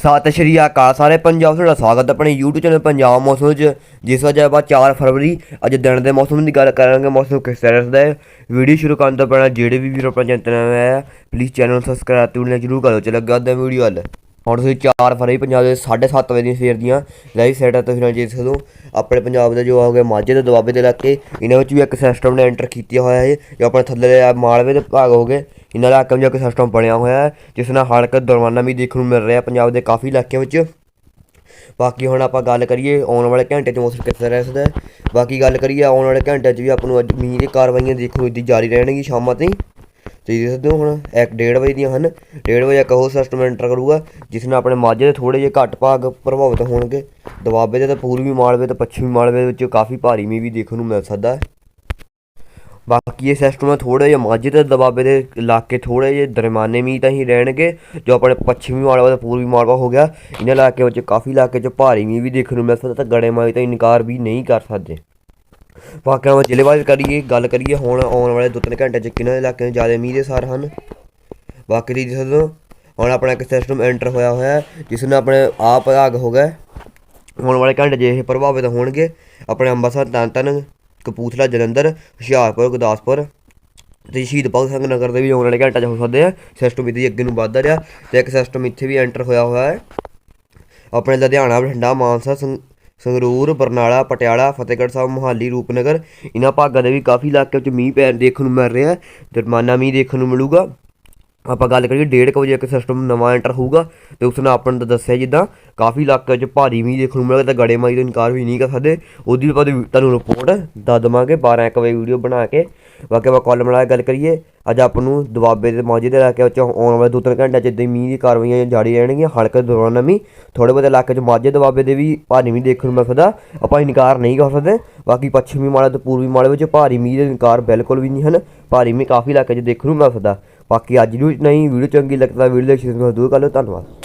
ਸਤਿ ਸ਼੍ਰੀ ਅਕਾਲ ਸਾਰੇ ਪੰਜਾਬ ਤੁਹਾਡਾ ਸਵਾਗਤ ਹੈ ਆਪਣੇ YouTube ਚੈਨਲ ਪੰਜਾਬ ਮੌਸਮ ਵਿੱਚ, ਜਿਸ ਵਜ੍ਹਾ ਆਪਾਂ 4 ਫਰਵਰੀ, ਅੱਜ ਦਿਨ ਦੇ ਮੌਸਮ ਦੀ ਗੱਲ ਕਰਾਂਗੇ, ਮੌਸਮ ਕਿਸ ਤਰ੍ਹਾਂ ਦਾ ਹੈ। ਵੀਡੀਓ ਸ਼ੁਰੂ ਕਰਨ ਤੋਂ ਪਹਿਲਾਂ ਜਿਹੜੇ ਵੀ ਵੀਰ ਆਪਣਾ ਚੈਨਲ ਨਵਾਂ ਹੈ ਪਲੀਜ਼ ਚੈਨਲ ਨੂੰ ਸਬਸਕ੍ਰਾਈਬ ਤੇ ਜਰੂਰ ਕਰੋ ਚਲੋ ਅੱਗੇ ਆਉਂਦੇ ਵੀਡੀਓ ਵੱਲ ਹੁਣ ਤੁਸੀਂ 4 ਫਰਵਰੀ, ਪੰਜਾਬ ਦੇ 7:30 ਵਜੇ ਦੀਆਂ ਸਵੇਰ ਦੀਆਂ ਲਾਈਵ ਸੈਟ ਤਸਵੀਰਾਂ ਦੇਖ ਸਕਦੇ ਹੋ। ਆਪਣੇ ਪੰਜਾਬ ਦੇ ਜੋ ਹੋਗੇ ਮਾਝੇ ਦੇ ਦੁਆਬੇ ਦੇ ਇਲਾਕੇ, ਇਹਨਾਂ ਵਿੱਚ ਵੀ ਇੱਕ ਸਿਸਟਮ ਨੇ ਐਂਟਰ ਕੀਤਾ ਹੋਇਆ ਹੈ, ਜੋ ਆਪਣੇ ਥੱਲੇ ਮਾਲਵੇ ਦੇ ਭਾਗ ਹੋ ਗਏ। ਇਹਨਾਂ ਦਾ ਇੱਕ ਸਿਸਟਮ ਬਣਿਆ ਹੋਇਆ ਹੈ, ਜਿਸ ਨਾਲ ਹੜਕ ਦਰਵਾਨਾ ਵੀ ਦੇਖਣ ਨੂੰ ਮਿਲ ਰਿਹਾ ਪੰਜਾਬ ਦੇ ਕਾਫੀ ਇਲਾਕਿਆਂ ਵਿੱਚ। ਬਾਕੀ ਹੁਣ ਆਪਾਂ ਗੱਲ ਕਰੀਏ ਆਉਣ ਵਾਲੇ ਘੰਟੇ 'ਚ ਮੌਸਮ ਕਿਸ ਤਰ੍ਹਾਂ ਰਹਿ ਸਕਦਾ ਬਾਕੀ ਗੱਲ ਕਰੀਏ ਆਉਣ ਵਾਲੇ ਘੰਟੇ 'ਚ ਵੀ ਆਪਾਂ ਨੂੰ ਅੱਜ ਮੀਂਹ ਦੀ ਕਾਰਵਾਈਆਂ ਦੇਖਣ ਨੂੰ ਇੱਦੀ ਜਾਰੀ ਰਹਿਣਗੀ ਸ਼ਾਮਾਂ ਤਾਈਂ। ਤੇ ਦੇਖ ਸਕਦੇ ਹੋ ਹੁਣ ਇੱਕ ਡੇਢ ਵਜੇ ਦੀਆਂ ਹਨ। ਡੇਢ ਵਜੇ ਇੱਕ ਹੋਰ ਸਿਸਟਮ ਐਂਟਰ ਕਰੂਗਾ, ਜਿਸ ਨਾਲ ਆਪਣੇ ਮਾਝੇ ਦੇ ਥੋੜੇ ਜਿਹੇ ਘੱਟ ਭਾਗ ਪ੍ਰਭਾਵਿਤ ਹੋਣਗੇ। ਦੁਆਬੇ ਦੇ ਤਾਂ ਪੂਰਬੀ ਮਾਲਵੇ ਤੇ ਪੱਛਮੀ ਮਾਲਵੇ ਵਿੱਚ ਕਾਫੀ ਭਾਰੀ ਮੀਂਹ ਵੀ ਦੇਖਣ ਨੂੰ ਮਿਲ ਸਕਦਾ ਹੈ। ਬਾਕੀ ਇਹ ਸਿਸਟਮ ਥੋੜੇ ਜਿਹਾ ਮਾਝੇ ਤੇ ਦਬਾਬੇ ਦੇ ਇਲਾਕੇ ਥੋੜੇ ਜਿਹੇ ਦਰਮਾਨੇ ਮੀਂਹ ਤਾਂ ਹੀ ਰਹਿਣਗੇ, ਜੋ ਆਪਣੇ ਪੱਛਮੀ ਮਾਲਵਾ ਤੇ ਪੂਰਬੀ ਮਾਲਵਾ ਹੋ ਗਿਆ। ਇਹਨਾਂ ਇਲਾਕੇ ਵਿੱਚ ਕਾਫੀ ਇਲਾਕੇ 'ਚ ਭਾਰੀ ਮੀਂਹ ਵੀ ਦੇਖਣ ਨੂੰ ਮਿਲ ਸਕਦਾ, ਤਾਂ ਗੜੇਮਾਰੀ ਤਾਂ ਇਨਕਾਰ ਵੀ ਨਹੀਂ ਕਰ ਸਕਦੇ। ਬਾਕੀ ਆਪਾਂ ਜ਼ਿਲ੍ਹੇਵਾਰ ਕਰੀਏ, ਗੱਲ ਕਰੀਏ ਹੁਣ ਆਉਣ ਵਾਲੇ ਦੋ ਤਿੰਨ ਘੰਟੇ 'ਚ ਕਿਹਨਾਂ ਇਲਾਕਿਆਂ 'ਚ ਜ਼ਿਆਦਾ ਮੀਂਹ ਦੇ ਸਾਰ ਹਨ। ਬਾਕੀ ਦੀ ਜਿਸ ਹੁਣ ਆਪਣਾ ਇੱਕ ਸਿਸਟਮ ਐਂਟਰ ਹੋਇਆ ਹੋਇਆ, ਜਿਸ ਨਾਲ ਆਪਣੇ ਆਪ ਭਾਗ ਹੋ ਗਿਆ। ਆਉਣ ਵਾਲੇ ਘੰਟੇ 'ਚ ਇਹ ਪ੍ਰਭਾਵਿਤ ਹੋਣਗੇ। ਆਪਣੇ ਅੰਮ੍ਰਿਤਸਰ ਤਰਨਤਾਰਨ ਕਪੂਥਲਾ ਜਲੰਧਰ, ਹੁਸ਼ਿਆਰਪੁਰ, ਗੁਰਦਾਸਪੁਰ ਤੇ ਸ਼ਹੀਦ ਭਗਤ ਸਿੰਘ ਨਗਰ ਦੇ ਵੀ ਆਉਣ ਵਾਲੇ ਘੰਟੇ 'ਚ ਹੋ ਸਕਦੇ ਆ। ਸਿਸਟਮ ਇੱਥੇ ਅੱਗੇ ਨੂੰ ਵੱਧਦਾ ਰਿਹਾ ਤੇ ਇੱਕ ਸਿਸਟਮ ਇੱਥੇ ਵੀ ਐਂਟਰ ਹੋਇਆ ਹੋਇਆ ਹੈ। ਆਪਣੇ ਲੁਧਿਆਣਾ, ਬਠਿੰਡਾ, ਮਾਨਸਾ, ਸੰਗ- ਸੰਗਰੂਰ, ਬਰਨਾਲਾ, ਪਟਿਆਲਾ, ਫਤਿਹਗੜ੍ਹ ਸਾਹਿਬ, ਮੋਹਾਲੀ, ਰੂਪਨਗਰ ਇਹਨਾਂ ਭਾਗਾਂ ਦੇ ਵੀ ਕਾਫੀ ਇਲਾਕੇ ਵਿੱਚ ਮੀਂਹ ਪੈਣ ਦੇਖਣ ਨੂੰ ਮਿਲ ਰਿਹਾ ਜੁਰਮਾਨਾ ਮੀਂਹ ਦੇਖਣ ਨੂੰ ਮਿਲੂਗਾ। ਆਪਾਂ ਗੱਲ ਕਰੀਏ 1:30 ਵਜੇ ਇੱਕ ਸਿਸਟਮ ਨਵਾਂ ਐਂਟਰ ਹੋਊਗਾ ਤੇ ਉਸ ਨਾਲ ਆਪਾਂ ਨੂੰ ਦੱਸਿਆ ਜਿੱਦਾਂ ਕਾਫੀ ਇਲਾਕਿਆਂ 'ਚ ਭਾਰੀ ਮੀਂਹ ਦੇਖਣ ਨੂੰ ਮਿਲੇਗਾ ਤਾਂ ਗੜੇਮਾਰੀ ਤੋਂ ਇਨਕਾਰ ਵੀ ਨਹੀਂ ਕਰ ਸਕਦੇ। ਉਹਦੀ ਵੀ ਆਪਾਂ ਤੁਹਾਨੂੰ ਰਿਪੋਰਟ ਦੱਸ ਦੇਵਾਂਗੇ 12 ਇੱਕ ਵਜੇ ਵੀਡੀਓ ਬਣਾ ਕੇ। ਬਾਕੀ ਆਪਾਂ ਕਾਲਮ ਵਾਲਾ ਗੱਲ ਕਰੀਏ। ਅੱਜ ਆਪ ਨੂੰ ਦੁਆਬੇ ਦੇ ਮਾਝੇ ਦੇ ਇਲਾਕੇ ਵਿੱਚ ਆਉਣ ਵਾਲੇ ਦੋ ਤਿੰਨ ਘੰਟਿਆਂ 'ਚ ਇੱਦਾਂ ਮੀਂਹ ਦੀ ਕਾਰਵਾਈਆਂ ਜਾਰੀ ਰਹਿਣਗੀਆਂ, ਹਲਕੇ ਦੌਰਾਨ ਨਮੀ ਥੋੜੇ ਬਹੁਤੇ ਇਲਾਕੇ 'ਚ ਮਾਝੇ ਦੁਆਬੇ ਦੇ ਵੀ ਭਾਰੀ ਮੀਂਹ ਦੇਖਣ ਨੂੰ ਮਿਲ ਸਕਦਾ। ਆਪਾਂ ਇਨਕਾਰ ਨਹੀਂ ਕਰ ਸਕਦੇ। ਬਾਕੀ ਪੱਛਮੀ ਮਾਲੇ ਤੇ ਪੂਰਬੀ ਮਾਲੇ ਵਿੱਚ ਭਾਰੀ ਮੀਂਹ ਦੇ ਇਨਕਾਰ ਬਿਲਕੁਲ ਵੀ ਨਹੀਂ ਹਨ। ਭਾਰੀ ਮੀਂਹ ਕਾਫੀ ਇਲਾਕੇ 'ਚ ਦੇਖਣ ਨੂੰ ਮਿਲ ਸਕਦਾ। ਬਾਕੀ ਅੱਜ ਨੂੰ ਨਹੀਂ, ਵੀਡੀਓ ਚੰਗੀ ਲੱਗਦਾ ਵੀਡੀਓ ਦੇ ਸ਼ੇਅਰ ਜ਼ਰੂਰ ਕਰ ਲਓ। ਧੰਨਵਾਦ।